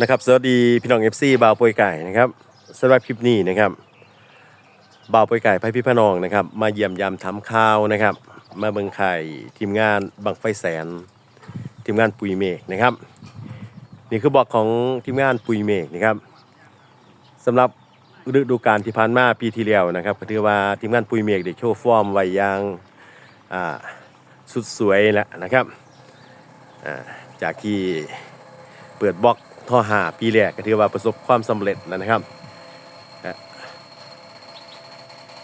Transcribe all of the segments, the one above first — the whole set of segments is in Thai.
นะครับสวัสดีพี่น้องเอฟซีบ่าวปวยไก่นะครับสำหรับคลิปนี้นะครับบ่าวปวยไก่ไพ่พี่พนองนะครับ มาเยี่ยมยามทำข่าวนะครับ มาเบิงไข่ทีมงานบังไฟแสน ทีมงานปุยเมฆนะครับ นี่คือบอกของทีมงานปุยเมฆนะครับสำหรับฤดูกาลที่ผ่านมาปีที่แล้วนะครับก็ถือว่าทีมงานปุยเมฆได้โชว์ฟอร์มไว้ยางอ่าสุดสวยแล้วนะครับอ่าจากที่เปิดบล็อก ท่อหาปีแรกก็ถือว่าประสบความสำเร็จแล้วนะครับ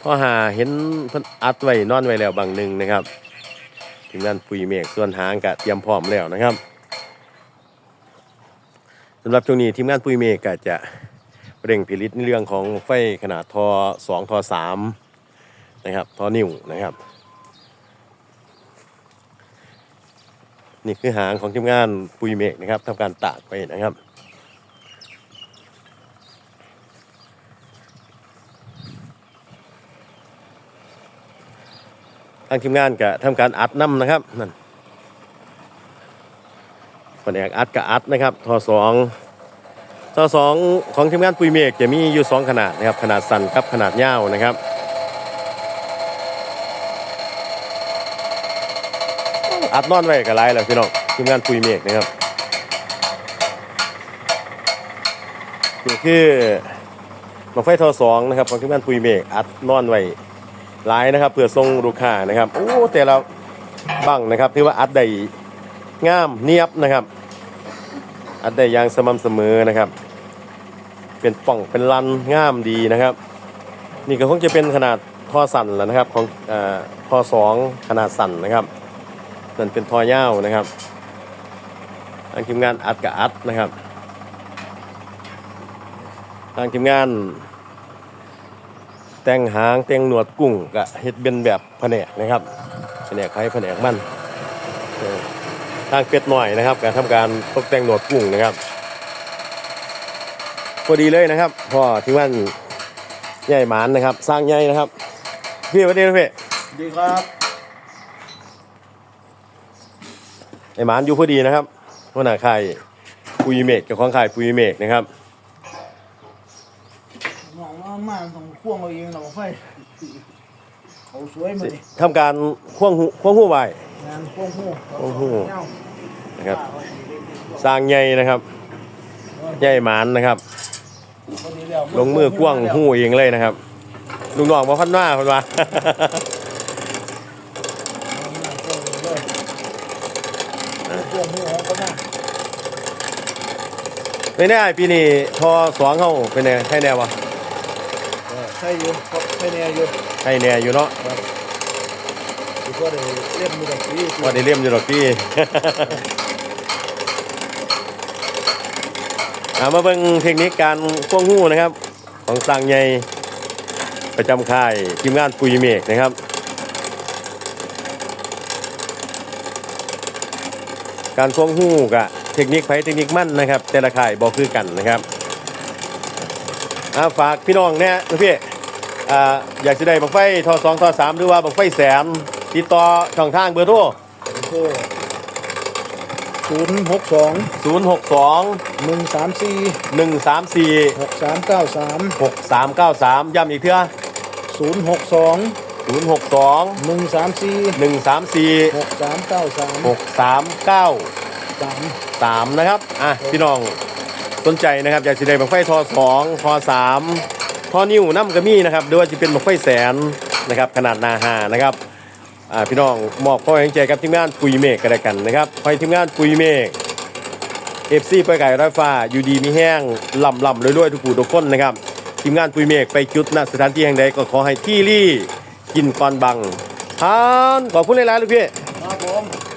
ท่อหาเห็นเพิ่นอัดไว้นอนไว้แล้วบางหนึ่งนะครับทีมงานปุยเมฆส่วนหางก็เตรียมพร้อมแล้วนะครับสำหรับช่วงนี้ทีมงานปุยเมฆก็จะเร่งผลิตในเรื่องของไฟขนาดทอ2ทอ3นะครับทอนิ้วนะครับ นี่คือหางของทีมงานปุยเมฆนะครับทำการตากไปนะครับ ทางทีมงานก็ทำการอัดน้ำนะครับนั่นแผนกอัดกับอัดนะครับทอสองทอสองของทีมงานปุยเมฆจะมีอยู่สองขนาดนะครับขนาดสั้นกับขนาดยาวนะครับอัดนอนไว้กับไรแล้วพี่น้องทีมงานปุยเมฆนะครับนี่คือบังไฟทอสองนะครับของทีมงานปุยเมฆอัดนอนไว้ หลายนะครับเพื่อส่งลูกค้านะครับโอ้แต่ละบังนะครับถือว่าอัดได้งามเนียบนะครับ อัดได้อย่างสม่ำเสมอนะครับ เป็นป่องเป็นลันงามดีนะครับ นี่ก็คงจะเป็นขนาดท่อสั่นแล้วนะครับของอ่อท่อสองขนาดสั่นนะครับนั่นเป็นท่อยาวนะครับทางทีมงานอัดกับอัดนะครับทางทีมงาน แต่งหางแต่งหนวดกุ้งก็เฮ็ดเป็นแบบแผนกนะครับแผนกไข่แผนกมันเออทางเป็ดหน่อยนะครับ การทำการตกแต่งหนวดกุ้งนะครับพอดีเลยนะครับพ่อที่ว่าใหญ่หมานนะครับ สร้างใหญ่นะครับพี่วันนี้นะพี่ดีครับไอ้หมานอยู่พอดีนะครับหัวหน้าค่ายปุยเมกกับของค่ายปุยเมกนะครับน้อง มามาต้องพ่วงเอาเองเราไฟเขาสวยมาดิทำการควงหูควงหูไว้งานพ่วงหูพ่วงหูนะครับสร้างใหญ่นะครับใหญ่หมานนะครับ ลงมือกว้างหูเองเลยนะครับลุงน้องมาพันว่าพันว่าพ่วงหูของก็น่าไม่แน่ปีนี้ทอสองเข้าเป็นไงให้แน่วะ ใช่อยู่ครับใช่แน่อยู่ให้แน่อยู่เนาะคือก็ได้เล่นมือดอกนี้พอได้เลี่ยมอยู่หรอกพี่เอามาเบิ่งเทคนิคการควงหูนะครับ ของสร้างใหญ่ประจำค่ายทีมงานปุยเมกนะครับ การควงหูกับเทคนิคไผเทคนิคมั่นนะครับ แต่ละค่ายบอกคือกันนะครับอ่าฝากพี่น้องเนี่ยนะพี่ อ่าอยากจะได้บังไฟทอสองทอสามหรือว่าบังไฟแสนติดต่อช่องทางเบอร์โทรโอ้ศูนย์หกสอง0 6 2หนึ่งสามสี่1 3 4หกสามเก้าสาม6 3 9 3ย้ำอีกเถอะศูนย์หกสอง0 6 2หนึ่งสามสี่1 3 4หกสามเก้าสาม6 3 9สาม3นะครับ อะ พี่น้องสนใจนะครับ อยากจะได้บังไฟทอ2ทอ3 ทอนิ้วน้ำกระมี่นะครับหรือว่าจะเป็นบังไฟแสนนะครับขนาดนาหานะครับพี่น้องมอบข้อแรงใจกับทีมงานปุยเมฆกันแล้วกันนะครับคอยทีมงานปุยเมฆเอฟซีไปไก่ร้อยฟ้าอยู่ดีมีแห้งลำลำรวยๆทุกผู้ทุกคนนะครับทีมงานปุยเมฆไปจุดณสถานที่แห่งใดก็ขอให้ที่รี่กินก่อนบังทานขอบคุณหลายๆลูกพี่ครับผม